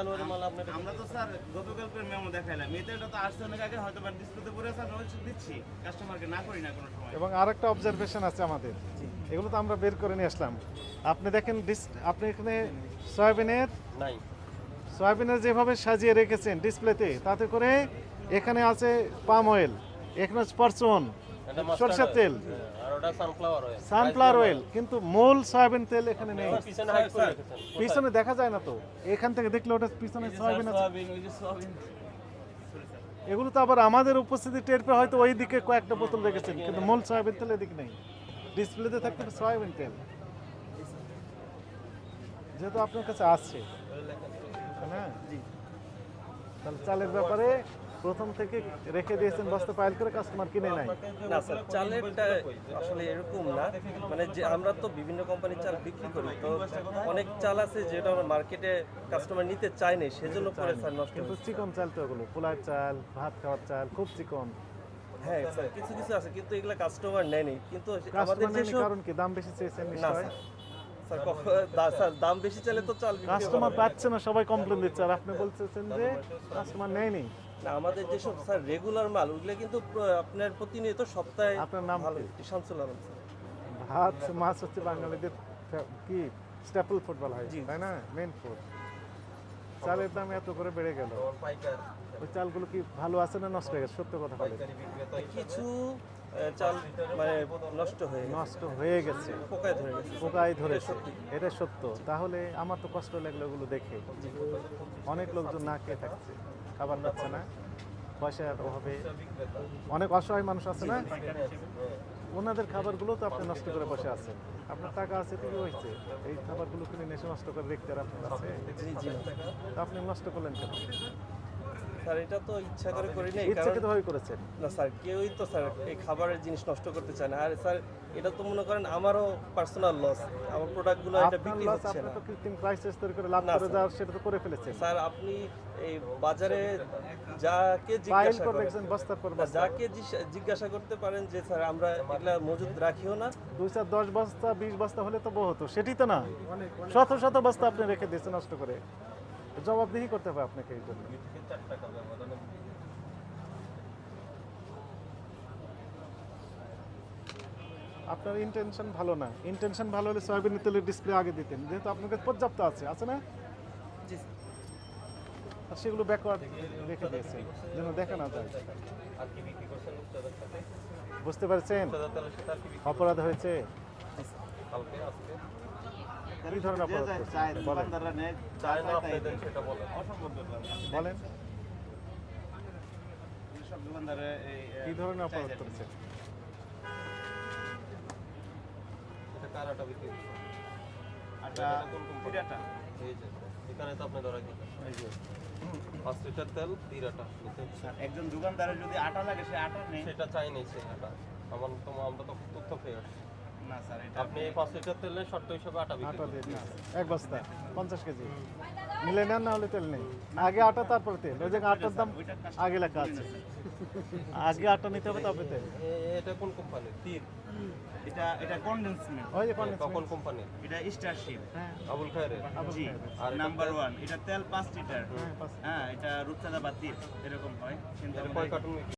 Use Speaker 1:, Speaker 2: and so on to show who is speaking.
Speaker 1: জানুয়ারি মাল আপনি
Speaker 2: আমরা তো স্যার গতকালকে মেমো দেখাইলাম। এতে এটা তো আসছে অনেক আগে হয়তো বা ডিসপ্লেতে পড়ে স্যার নোটিশ দিচ্ছি। কাস্টমারকে না করি না কোনো সময়।
Speaker 3: এবং আরেকটা অবজারভেশন আছে আমাদের। এগুলো তো আমরা বের করে নিয়ে আসলাম। আপনি দেখেন ডিস- আপনি এখানে সয়াবিনের
Speaker 1: নাই।
Speaker 3: সয়াবিনের যেভাবে সাজিয়ে রেখেছেন ডিসপ্লেতে তাতে করে এখানে আছে পাম অয়েল এখানে
Speaker 1: এটা
Speaker 3: সরষের তেল।
Speaker 1: ওটা সানফ্লাওয়ার অয়েল
Speaker 3: সানফ্লাওয়ার অয়েল কিন্তু মূল সয়াবিন তেল এখানে নেই।
Speaker 1: পিছনে হাইড করে রেখেছেন।
Speaker 3: পিছনে দেখা যায় না তো। এখান থেকে দেখলে ওটা পিছনে সয়াবিন আছে।
Speaker 2: সোয়াবিন ওই যে সোয়াবিন।
Speaker 3: এগুলো তো আবার আমাদের উপস্থিতি টের পেয়ে হয়তো ওই দিকে কয়েকটা বোতল রেখেছেন কিন্তু মূল সয়াবিন তেল এদিকে নেই। ডিসপ্লেতে থাকতে হবে সয়াবিন তেল। যেহেতু আপনার কাছে আসছে হ্যাঁ? তাহলে চালের ব্যাপারে প্রথম থেকে রেখে দিয়েছেন বস্তা পাইল করে কাস্টমার কিনে নাই।
Speaker 4: না স্যার চালেরটা আসলে এরকম না। মানে যে আমরা তো বিভিন্ন কোম্পানির চাল বিক্রি করি তো অনেক চাল আছে যেটা আমরা মার্কেটে কাস্টমার নিতে চায় না সেজন্য পরে স্যার নষ্ট
Speaker 3: কিন্তু চিকন চাল তো ওগুলো পোলার চাল ভাত খাওয়ার চাল খুব চিকন।
Speaker 4: হ্যাঁ স্যার কিছু কিছু আছে কিন্তু এগুলো কাস্টমার নেয়নি। কিন্তু আমাদের
Speaker 3: নেই
Speaker 4: যেসব
Speaker 3: কারণ কি? দাম বেশি চেয়েছেন
Speaker 4: না
Speaker 3: নিশ্চয়
Speaker 4: দাম বেশি চাইলে তো চাল
Speaker 3: কাস্টমার পাচ্ছে না সবাই কমপ্লেন দিচ্ছে। আর আপনি বলতেছেন যে কাস্টমার নেয়নি।
Speaker 4: না আমাদের যেসব স্যার রেগুলার মাল ওগুলো কিন্তু আপনার প্রতিনিয়ত সপ্তাহে
Speaker 3: আপনার নাম
Speaker 4: ভালো? শামসুল আলম স্যার।
Speaker 3: ভাত মাছ হচ্ছে বাঙালিদের কি? স্ট্যাপল ফুড বলা হয় তাই না? মেন ফুড চালের দাম এত করে বেড়ে গেল। ওই চালগুলো কি ভালো আছে না নষ্ট হয়ে গেছে? সত্য কথা বলে
Speaker 4: কিছু চাল মানে নষ্ট হয়ে
Speaker 3: নষ্ট হয়ে গেছে।
Speaker 4: পোকায় ধরে গেছে।
Speaker 3: পোকায় ধরেছে
Speaker 4: সত্যি।
Speaker 3: এটা সত্য। তাহলে আমার তো কষ্ট লাগল ওগুলো দেখে। অনেক লোকজন না খেয়ে থাকছে। খাবার পাচ্ছে না, পয়সার অভাবে অনেক অসহায় মানুষ আছে না? ওনাদের খাবারগুলো তো আপনি নষ্ট করে বসে আছেন। আপনার টাকা আছে কি হয়েছে? এই খাবারগুলো কিনে নেশে নষ্ট করে দেখতে আর আপনার আছে আপনি নষ্ট করলেন কেন?
Speaker 4: স্যার এটা তো ইচ্ছা করে করি নাই কারণ
Speaker 3: ইচ্ছাকৃত ভাবে করেছেন।
Speaker 4: না স্যার কেউই তো স্যার এই খাবারের জিনিস নষ্ট করতে চায় না। আর স্যার এটা তো মনে করেন আমারও পার্সোনাল লস আমার প্রোডাক্টগুলো এটা বিক্রি হচ্ছে না।
Speaker 3: তো কৃত্রিম তৈরি করে লাভ করে যাওয়ার সেটা তো করে ফেলেছেন।
Speaker 4: স্যার আপনি এই বাজারে যাকে জিজ্ঞাসা
Speaker 3: করে
Speaker 4: করেন
Speaker 3: রেখেছেন বস্তার পর
Speaker 4: যাকে জিজ্ঞাসা করতে পারেন যে স্যার আমরা এগুলা মজুদ রাখিও না।
Speaker 3: দুই চার দশ বস্তা বিশ বস্তা হলে তো বহুত সেটি তো না। শত শত বস্তা আপনি রেখে দিয়েছেন নষ্ট করে। জবাবদিহি করতে হবে আপনাকে এই জন্য। আপনার ইন্টেনশন ভালো না। ইন্টেনশন ভালো হলে সয়াবিনের তেলের ডিসপ্লে আগে দিতেন। যেহেতু আপনাকে পর্যাপ্ত আছে আছে না? আর সেগুলো ব্যাকওয়ার্ড রেখে দিয়েছে যেন দেখা না যায়। বুঝতে পারছেন? অপরাধ হয়েছে?
Speaker 1: কালকে
Speaker 3: ধরনের অপরাধ বলেন। কি ধরনের অপরাধ করেছে
Speaker 2: একজন দোকানদারের যদি আটা লাগে সে আটা নেই
Speaker 1: সেটা চাই নেই সেই আটা। আমার তো আমরা তো তথ্য পেয়ে আসছি। আপনি এই পাঁচ লিটার তেল নেন শর্ত হিসাবে আটা
Speaker 3: আটা দিয়ে দিয়েছে এক বস্তা পঞ্চাশ কেজি। নিলে নেন না হলে তেল নেই। আগে আটা তারপরে তেল। ওই জায়গায় আটার দাম আগে লেখা আছে। আগে আটা নিতে হবে তারপরে তেল।
Speaker 1: এটা কোন কোম্পানি তীর
Speaker 2: এটা এটা কনডেন্স
Speaker 3: ওই যে কন্ডেন্স
Speaker 1: কোম্পানি
Speaker 2: এটা স্টারশিপ
Speaker 3: হ্যাঁ।
Speaker 1: আবুল খায়ের?
Speaker 2: জি
Speaker 1: আর
Speaker 2: নাম্বার ওয়ান এটা তেল পাঁচ লিটার।
Speaker 3: হ্যাঁ, পাঁচ।
Speaker 2: হ্যাঁ এটা রূপচাঁদা বাতিল। এরকম হয়।
Speaker 1: কয়
Speaker 2: আমাদের-
Speaker 1: কার্টুন?